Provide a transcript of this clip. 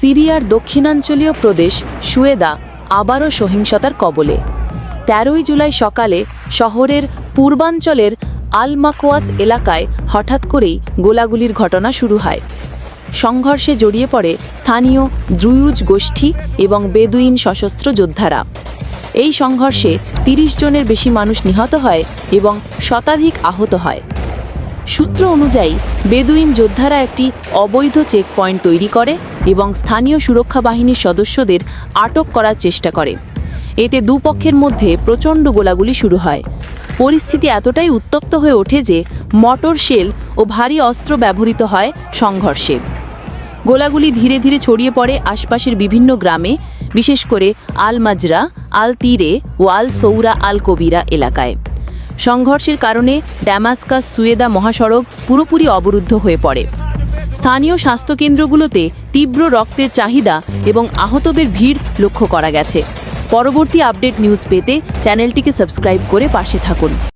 সিরিয়ার দক্ষিণাঞ্চলীয় প্রদেশ সুয়েদা আবারও সহিংসতার কবলে। তেরোই জুলাই সকালে শহরের পূর্বাঞ্চলের আলমাকোয়াস এলাকায় হঠাৎ করেই গোলাগুলির ঘটনা শুরু হয়। সংঘর্ষে জড়িয়ে পড়ে স্থানীয় দ্রুয়ুজ গোষ্ঠী এবং বেদুইন সশস্ত্র যোদ্ধারা। এই সংঘর্ষে তিরিশ জনের বেশি মানুষ নিহত হয় এবং শতাধিক আহত হয়। সূত্র অনুযায়ী, বেদুইন যোদ্ধারা একটি অবৈধ চেকপয়েন্ট তৈরি করে এবং স্থানীয় সুরক্ষা বাহিনীর সদস্যদের আটক করার চেষ্টা করে। এতে দুপক্ষের মধ্যে প্রচণ্ড গোলাগুলি শুরু হয়। পরিস্থিতি এতটাই উত্তপ্ত হয়ে ওঠে যে মটর শেল ও ভারী অস্ত্র ব্যবহৃত হয় সংঘর্ষে। গোলাগুলি ধীরে ধীরে ছড়িয়ে পড়ে আশপাশের বিভিন্ন গ্রামে, বিশেষ করে আল মাজরা আল তীরে ও আল সৌরা আল কবিরা এলাকায়। সংঘর্ষের কারণে ড্যামাস্কাস সুয়েদা মহাসড়ক পুরোপুরি অবরুদ্ধ হয়ে পড়ে। স্থানীয় স্বাস্থ্য কেন্দ্রগুলোতে তীব্র রক্তের চাহিদা এবং আহতদের ভিড় লক্ষ্য করা গেছে। পরবর্তী আপডেট নিউজ পেতে চ্যানেলটিকে সাবস্ক্রাইব করে পাশে থাকুন।